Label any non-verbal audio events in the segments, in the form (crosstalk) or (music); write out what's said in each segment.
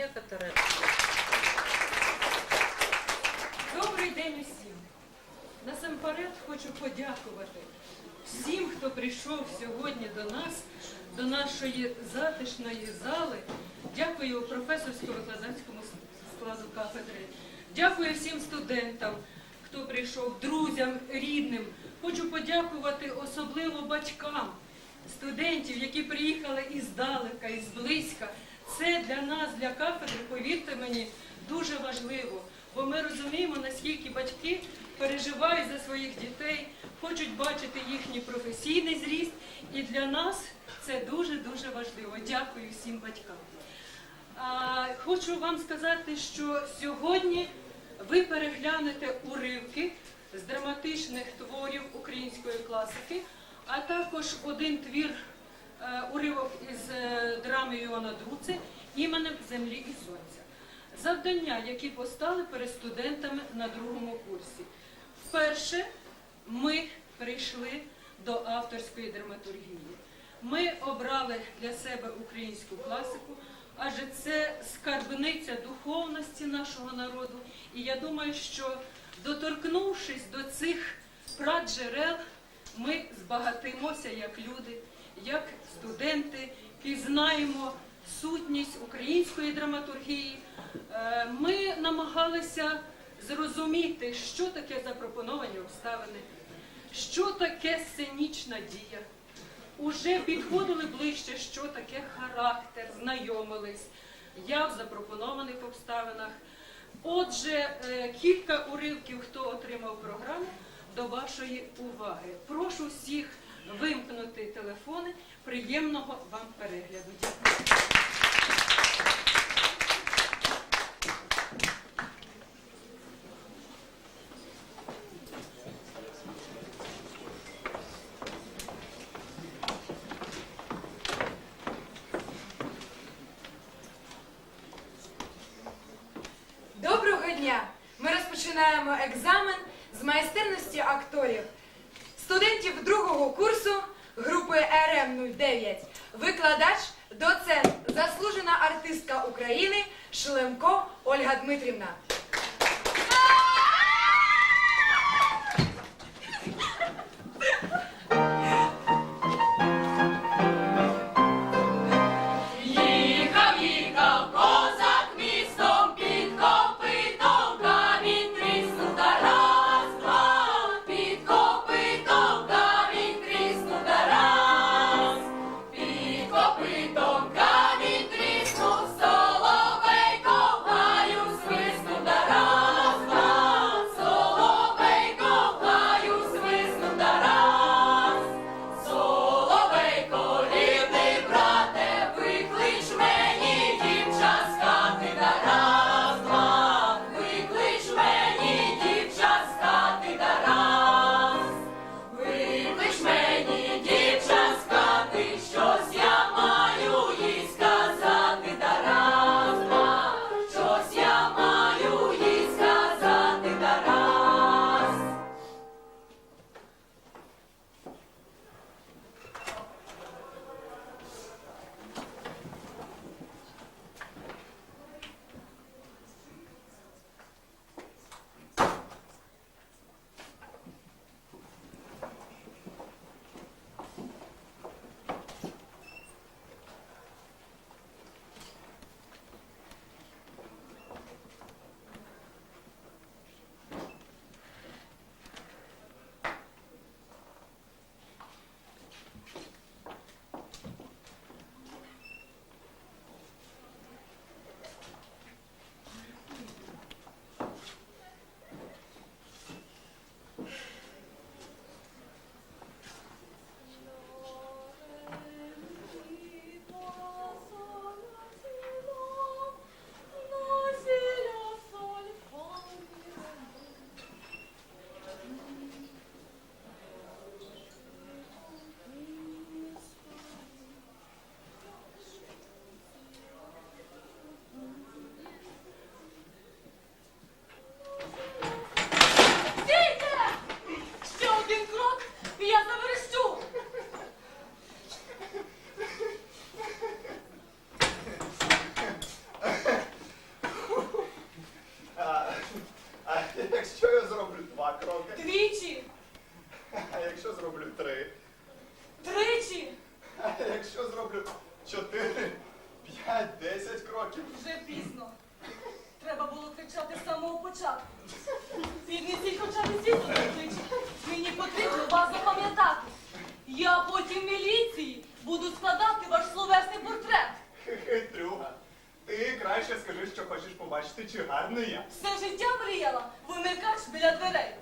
некоторые. Добрий день усім. Насамперед хочу подякувати всім, хто прийшов сьогодні до нас, до нашої затишної зали. Дякую професорсько-викладацькому складу кафедри. Дякую всім студентам, хто прийшов, друзям, рідним. Хочу подякувати особливо батькам студентів, які приїхали іздалека, із близька. Це для нас, для кафедри, повірте мені, дуже важливо, бо ми розуміємо, наскільки батьки переживають за своїх дітей, хочуть бачити їхній професійний зріст, і для нас це дуже-дуже важливо. Дякую всім батькам. А, хочу вам сказати, що сьогодні ви переглянете уривки з драматичних творів української класики, а також один твір уривок із е, драми Іона Друци іменем Землі і Сонця. Завдання, які постали перед студентами на другому курсі. Вперше ми прийшли до авторської драматургії. Ми обрали для себе українську класику, адже це скарбниця духовності нашого народу. І я думаю, що доторкнувшись до цих праджерел, ми збагатимося як люди, як студенти, пізнаємо сутність української драматургії. Е, Ми намагалися зрозуміти, що таке запропоновані обставини, що таке сценічна дія. Уже підходили ближче, що таке характер, знайомились. Я в запропонованих обставинах. Отже, е, кілька уривків, хто отримав програму, до вашої уваги. Прошу всіх вимкнути телефони. Приємного вам перегляду. Дякую. Вже пізно. Треба було кричати з самого початку. Піднесіть хоча б світло плечі. Мені потрібно вас запам'ятати. Я потім в міліції буду складати ваш словесний портрет. Хитрюга. Ти краще скажи, що хочеш побачити, чи гарний я. Все життя мріяла вимикач біля дверей.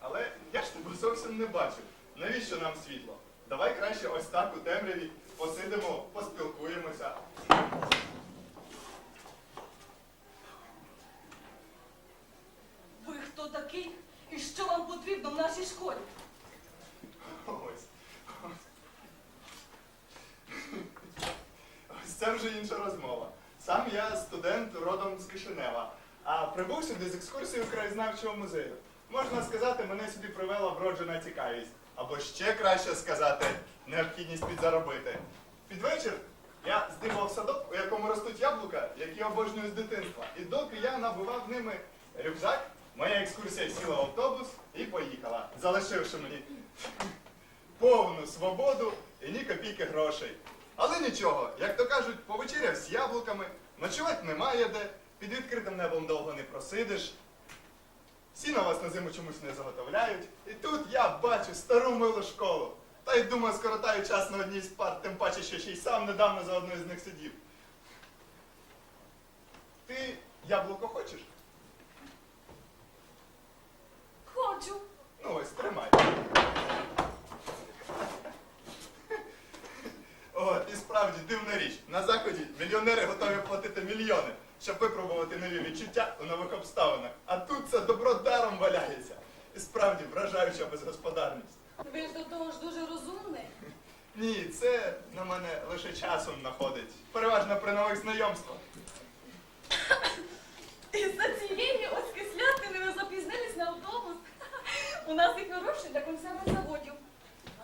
Але я ж тебе зовсім не бачу. Навіщо нам світло? Давай краще ось так у темряві посидимо, поспілкуємося. Ви хто такий і що вам потрібно в нашій школі? Ось. Це вже інша розмова. Сам я студент родом з Кишинева, а прибув сюди з екскурсією краєзнавчого музею. Можна сказати, мене сюди привела вроджена цікавість. Або ще краще сказати, необхідність підзаробити. Під вечір я здибав садок, у якому ростуть яблука, які обожнюю з дитинства. І доки я набивав ними рюкзак, моя екскурсія сіла в автобус і поїхала, залишивши мені повну свободу і ні копійки грошей. Але нічого, як то кажуть, повечеряв з яблуками, ночувати немає де, під відкритим небом довго не просидиш. Сіна вас на зиму чомусь не заготовляють. І тут я бачу стару милу школу. Та й думаю, скоротаю час на одній з пар, тим паче, що ще й сам недавно за одною з них сидів. Ти яблуко хочеш? Хочу. Ну ось, тримай. О, і справді дивна річ. На заході мільйонери готові платити мільйони, щоб випробувати нові відчуття у нових обставинах. А тут це добро даром валяється. І справді вражаюча безгосподарність. Ви ж до того ж дуже розумний. Ні, це на мене лише часом находить. Переважно при нових знайомствах. І за цієї ось кислятини ви запізнились на автобус. У нас їх гроші для консервних заводів.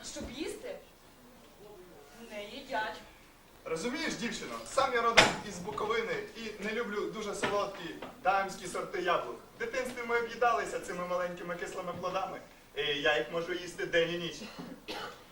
А щоб їсти, не їдять. Розумієш, дівчино, сам я родом із Буковини і не люблю дуже солодкі дамські сорти яблук. В дитинстві ми об'їдалися цими маленькими кислими плодами, і я їх можу їсти день і ніч.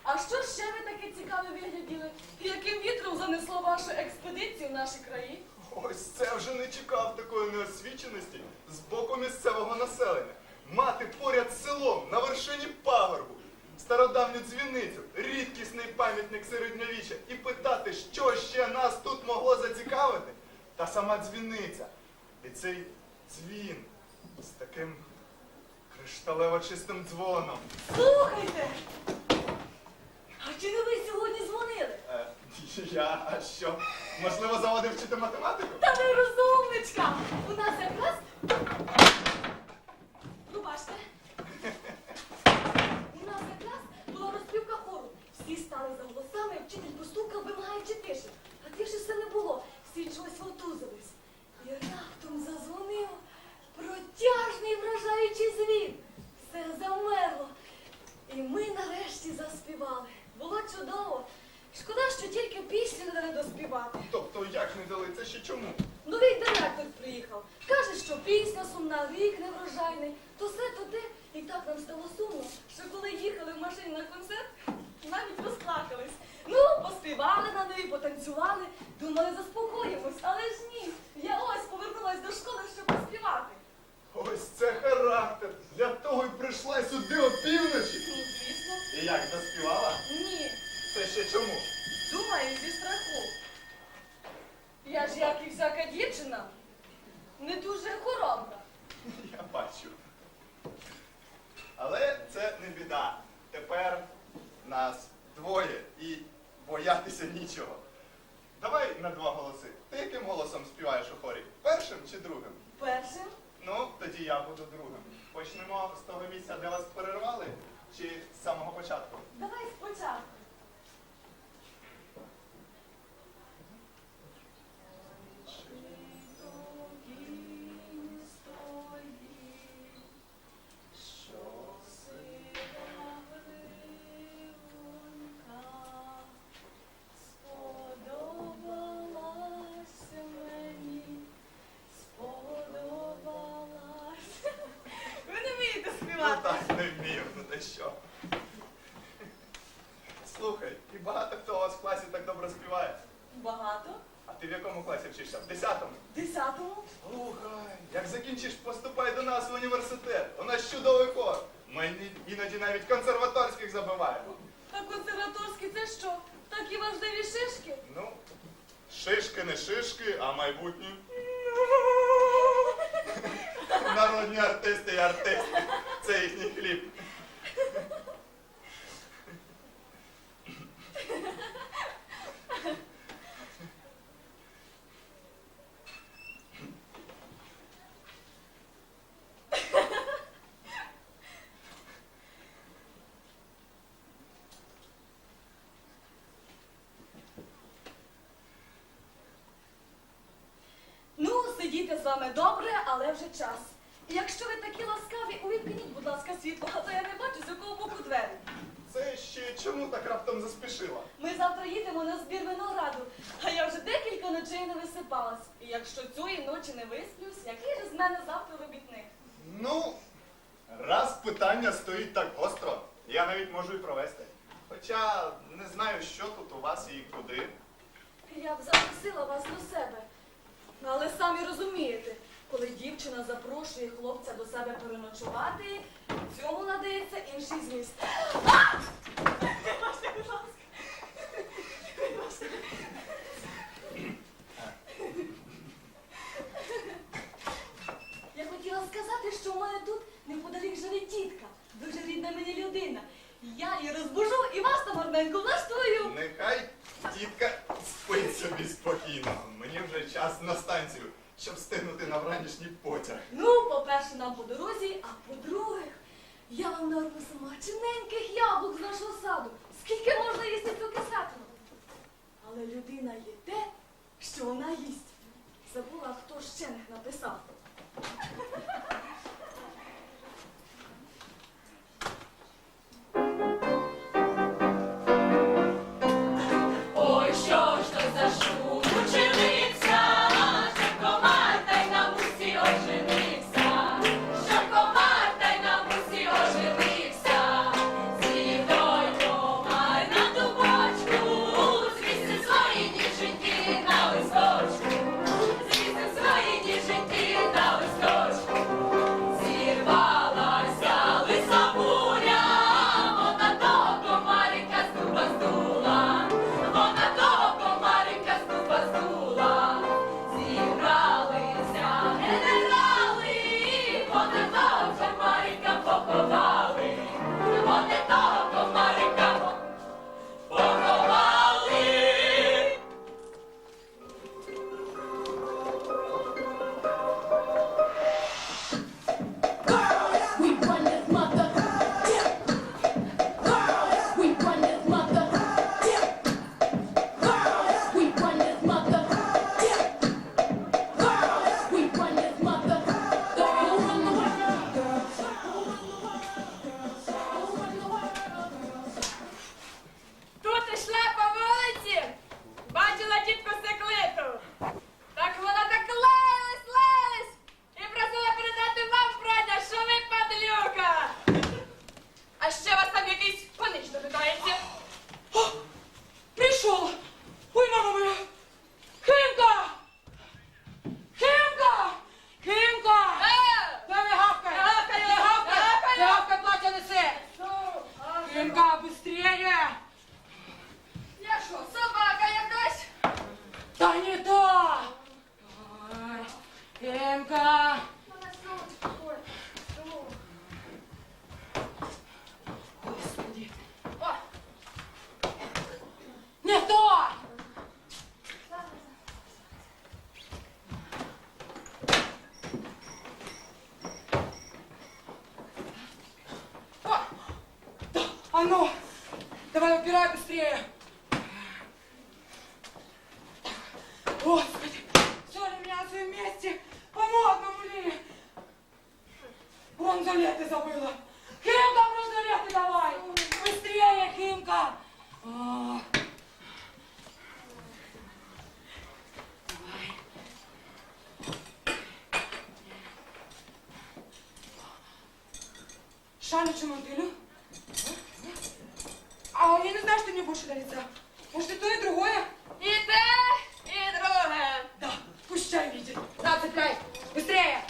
А що ще ви таке цікаве вигляділи? Яким вітром занесло вашу експедицію в наші краї? Ось це вже не чекав такої неосвіченості з боку місцевого населення. Мати поряд з селом на вершині пагорбу, стародавню дзвіницю, рідкісний пам'ятник середньовіччя і питати, що ще нас тут могло зацікавити. Та сама дзвіниця. І цей дзвін з таким кришталево чистим дзвоном. Слухайте! А чи не ви сьогодні дзвонили? Е, (laughs) я, а що? Можливо, заводив вчити математику? Та ви розумничка! У нас якраз. Пробачте. У нас якраз була розпівка хору. Всі стали за голосами, вчитель постукав, вимагаючи тиші. А тиші все не було. Всі чогось вовтузились. І раптом зазвонив протяжний вражаючий звін. Все замерло. І ми нарешті заспівали. Було чудово. Шкода, що тільки пісню не дали доспівати. Тобто, як не дали? Це ще чому? Новий директор приїхав. Каже, що пісня сумна, рік неврожайний. То все, то те. І так нам стало сумно, що коли їхали на концерт, навіть розплакались. Ну, поспівали на неї, потанцювали, думали, заспокоїмось, але ж ні. Я ось повернулась до школи, щоб поспівати. Ось це характер. Для того й прийшла сюди опівночі. Ну, звісно, І як заспівала? ні. Це ще чому? Думаю, зі страху. Я ж, як і всяка дівчина, не дуже хоробра. Я бачу. Але це не біда. Тепер нас двоє і боятися нічого. Давай на два голоси. Ти яким голосом співаєш у хорі? Першим чи другим? Першим Ну, тоді я буду другим. Почнемо з того місця, де вас перервали, чи з самого початку? Давай спочатку. Вчишся? В десятому? Десятому. Слухай, як закінчиш, поступай до нас в університет. У нас чудовий хор. Ми іноді навіть консерваторських забиваємо. А консерваторські це що? Такі важливі шишки? Ну, шишки не шишки, а майбутні. Народні артисти і артисти. Це їхній хліб. Сидіти з вами добре, але вже час. І якщо ви такі ласкаві, увімкніть, будь ласка, світло, а то я не бачу, з якого боку двері. Це ще чому так раптом заспішила? Ми завтра їдемо на збір винограду, а я вже декілька ночей не висипалась. І якщо цієї ночі не висплюсь, який же з мене завтра робітник? Ну, раз питання стоїть так гостро, я навіть можу і провести. Хоча не знаю, що тут у вас і куди. Я б запросила вас до себе. Ну, Але самі розумієте, коли дівчина запрошує хлопця до себе переночувати, цьому надається інший зміст. Я хотіла сказати, що у мене тут неподалік живе тітка, дуже рідна мені людина. Я її розбужу і вас там гарненько влаштую. Нехай тітка спить собі спокійно. Мені вже час на станцію, щоб встигнути на вранішній потяг. Ну, по-перше, нам по дорозі, а по-друге, я вам нарву чиненьких яблук з нашого саду. Скільки можна їсти цю кисетину? Але людина є те, що вона їсть. Забула, хто ще них написав. ну! Давай убирай быстрее! Господи! Все ли меня на своем месте? По модному ли? Вон залеты забыла! Химка, бронзалеты давай! Быстрее, Химка! А. Давай. Шалю чи мотилю? А я не знаю, що мне больше нравится. Может, и то, и другое? І те, і друге. Да, пусть чай видит. На, цепляй. Быстрее.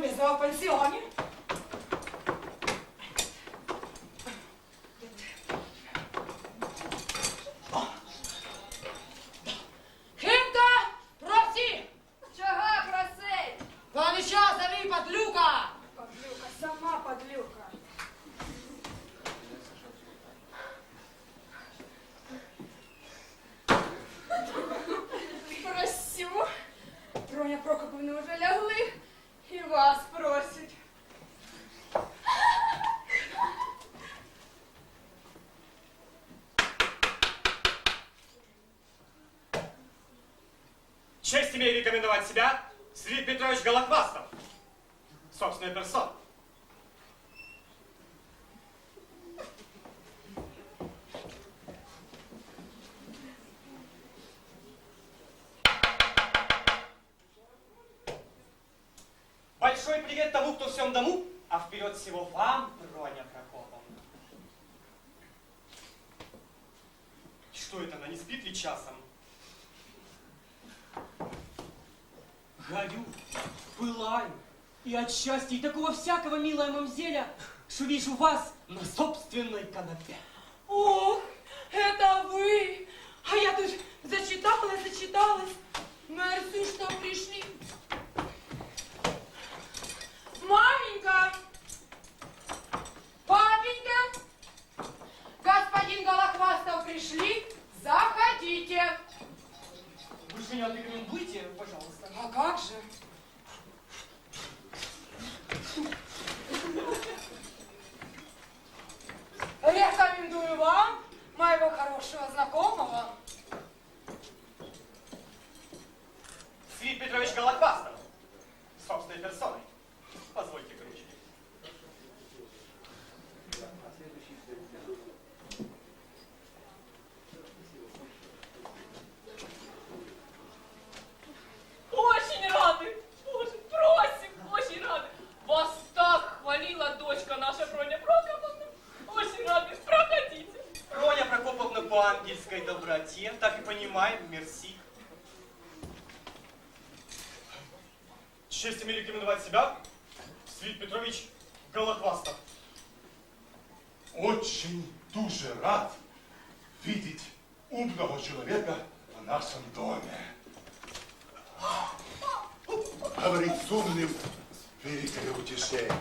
Мадама принимала любезного Имею рекомендовать себя, Сергей Петрович Голохвастов. Собственная персона. Большой привет тому, кто всем дому, а вперед всего вам, и от счастья, и такого всякого, милая мамзеля, вижу вас на собственной конопе. Ох, это вы! А я тут зачиталась, зачиталась. Мерси, что пришли. Маменька! Папенька! Господин Голохвастов пришли? Заходите! Вы же меня отрекомендуете, пожалуйста. А как же? Рекомендую вам моего хорошего знакомого. Свит Петрович Голохвастов. Собственной персоной. Позвольте к ручке. Очень рады! Боже, просим, очень рады! Вас так хвалила дочка наша Броня Прокоповна! Очень рады, проходите! Роня Прокоповна по ангельской доброте, так и понимаем, мерси. Честь имею рекомендовать себя, Свит Петрович Голохвастов. Очень дуже рад видеть умного человека в нашем доме. Говорить с умным – великое утешение.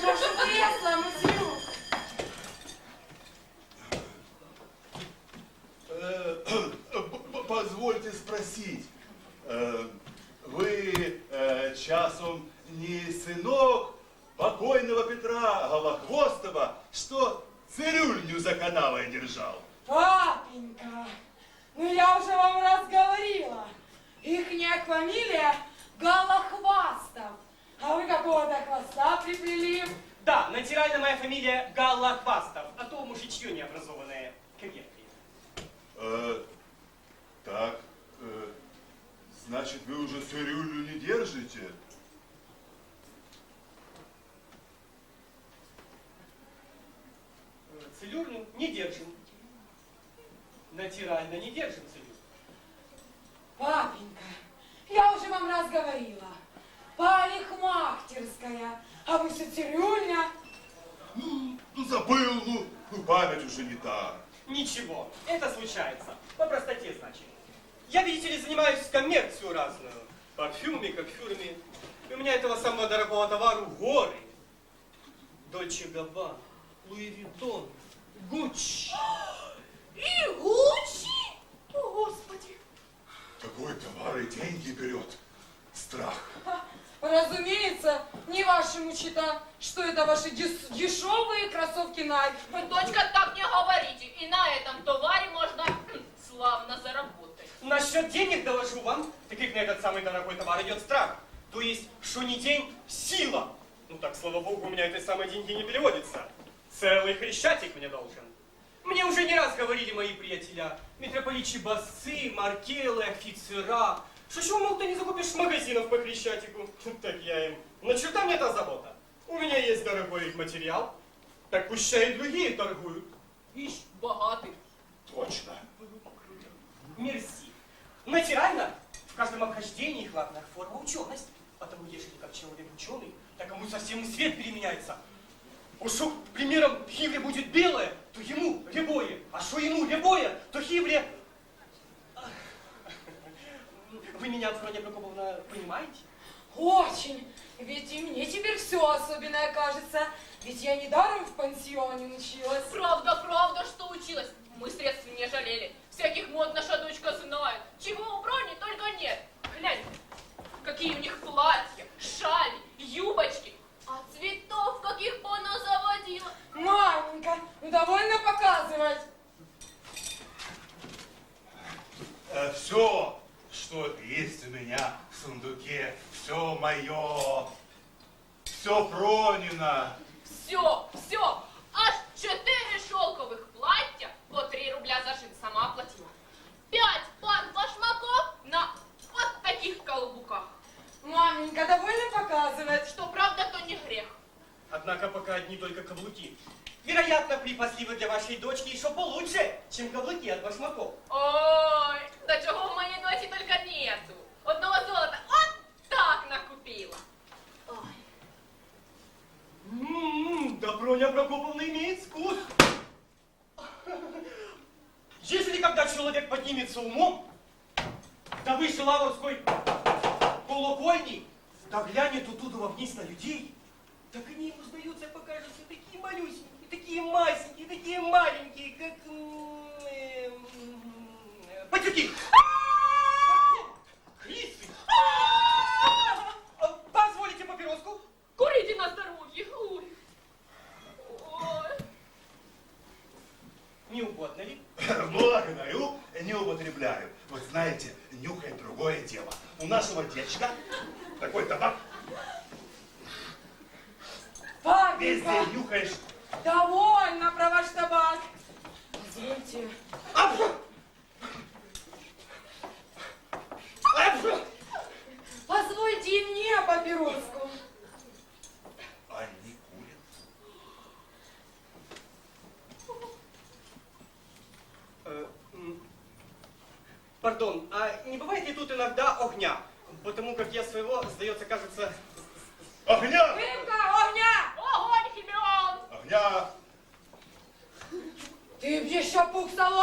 Прошу кресла, мусью. Э, п- Позвольте спросить, э, вы э, часом не сынок покойного Петра Голохвостова, что цирюльню за канавой держал? Папенька, ну я уже вам раз говорила. Ихняя фамилия Голохвастов. А вы какого-то хвоста приплели. Да, натиральная моя фамилия Голохвастов, а то мужичье необразованное. Креветки. Э, так, э, значит, вы уже цирюлю не держите? Э, Целюрню не держим. Натирально не держим целюрню. Папенька, я уже вам раз говорила. Парикмахтерская. А А вы все цирюльня. Ну, ну, забыл, ну, ну, память уже не та. Ничего, это случается. По простоте, значит. Я, видите ли, занимаюсь коммерцию разную. Парфюмами, кофюрами. И у меня этого самого дорогого товару горы. Дольче Габбана, Луи Виттон, Гуччи. И Гуччи. Такой товар и деньги берет. Страх. Разумеется, не вашему чита, что это ваши дешевые кроссовки Nike. Вы, дочка, так не говорите. И на этом товаре можно хм, славно заработать. Насчет денег доложу вам, так как на этот самый дорогой товар идет страх. То есть, что не день, сила. Ну так, слава богу, у меня этой самой деньги не переводится. Целый хрещатик мне должен. Мне уже не раз говорили мои приятеля, митрополичи Басы, Маркелы, офицера, что чего, мол, ты не закупишь магазинов по хрещатику? (laughs) Так я им, на черта мне эта забота? У меня есть дорогой их материал, так пущай и другие торгуют. Ишь, богатый. Точно. Мерси. Натирально в каждом обхождении главная форма ученость. Потому если как человек ученый, так ему совсем и свет переменяется. Уж что, примером, хивре будет белое, то ему рябое. А что ему рябое, то хивре... Вы меня, Афрония Прокоповна, понимаете? Очень. Ведь и мне теперь все особенное кажется. Ведь я недаром в пансионе училась. Правда, правда, что училась. Мы средств не жалели. Всяких мод наша дочка знает. Чего у брони только нет. Глянь, какие у них платья, шали, юбочки. А цветов каких она заводила. Маменька, ну довольно показывать. все, что есть у меня в сундуке, все мое. Все Пронина. Все, все. Аж четыре Припасливы для вашей дочки еще получше, чем каблуки от башмаков. Дечка такой табак. Папенька, день нюхаешь.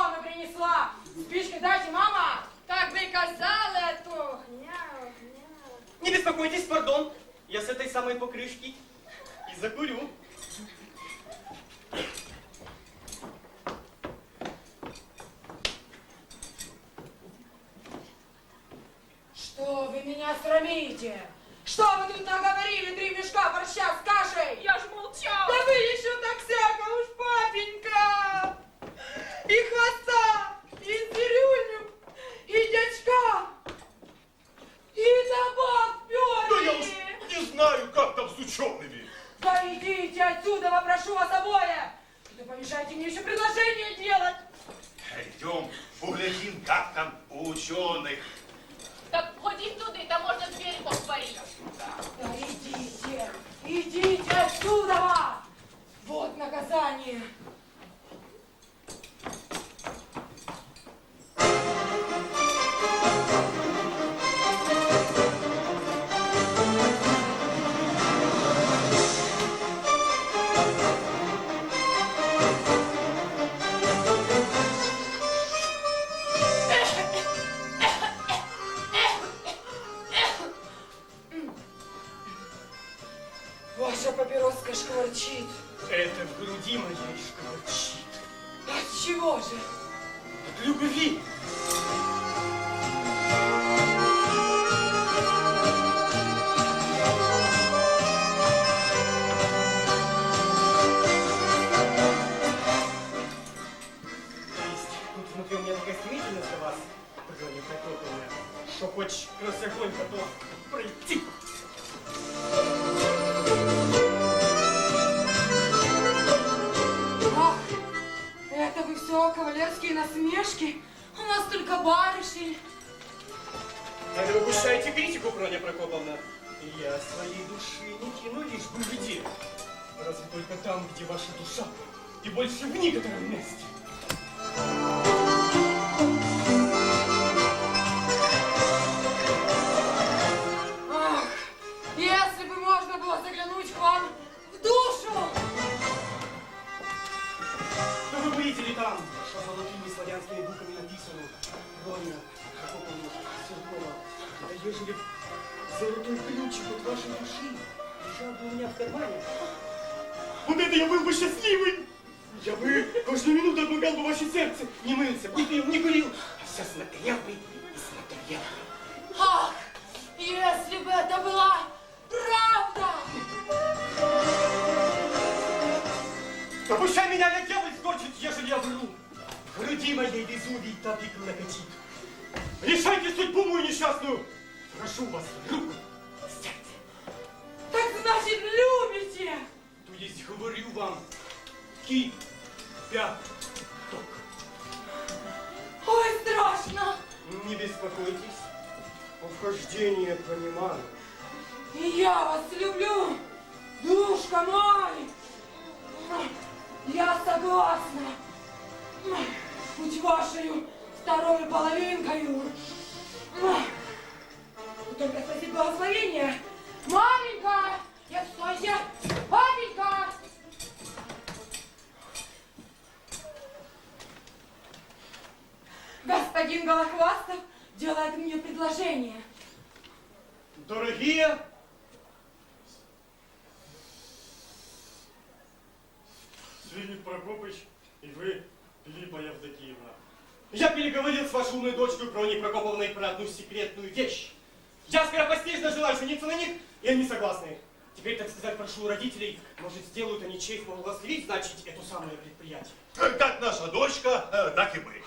Соломы принесла. Спички дайте, мама. Как бы и то огня. Не беспокойтесь, пардон, я с этой самой покрышки и закурю. Что вы меня срамите? Что вы тут наговорили три мешка борща с кашей? Я ж молчала. Да вы еще так всяко уж, папенька! И хвоста, и цирюльню, и дядька, и табак Да я уж перли! не знаю, как там с учеными. Да идите отсюда, попрошу вас обоих! Не помешайте мне еще предложение делать! Идем, поглядим, как там у ученых. Так ходіть туди, там можна двері повторити. Да идите, идите отсюда! Вот наказание! Женя Прокоповна, что хоть сквозь огонь готов пройти. Ах, это вы все кавалерские насмешки? У нас только барышни. А вы выпускаете критику, Проня Прокоповна? Я своей души не кину лишь бы в. Разве только там, где ваша душа, и больше в некотором месте. Проня Прокоповна Серкова, да ежели б золотой ключик от вашей души лежал бы у меня в кармане, вот это я был бы счастливый! Я бы каждую минуту отмыкал бы ваше сердце, не мылся, не пил, не курил, а все смотрел бы и смотрел. Ах, если бы это была правда! Да пущай меня на дьявол скочит, ежели я вру. Груди моей Везувий так и клокотит. Решайте судьбу мою несчастную. Прошу вас, руку, сердце. Так значит, любите! То есть говорю вам, ки, пя, ток. Ой, страшно! Не беспокойтесь, вхождение понимаю. И я вас люблю, душка мой! Я согласна быть вашей второй половинкою. С вашей умной дочкой Проней Прокоповной про одну секретную вещь. Я скоропостижно желаю жениться на них, и они согласны. Теперь, так сказать, прошу родителей, может, сделают они честь благословить, значит, это самое предприятие. Как наша дочка, э, так и мы.